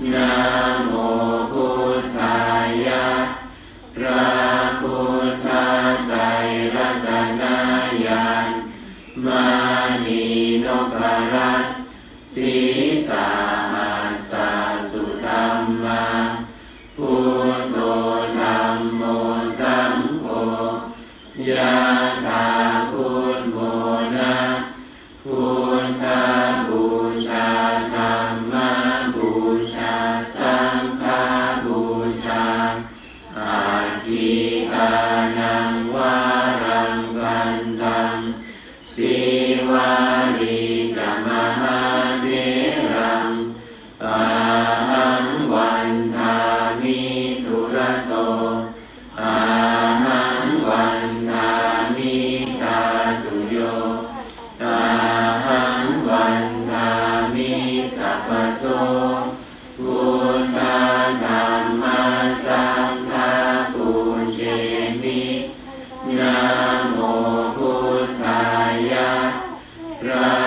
Now. อาจีอานังวา Right.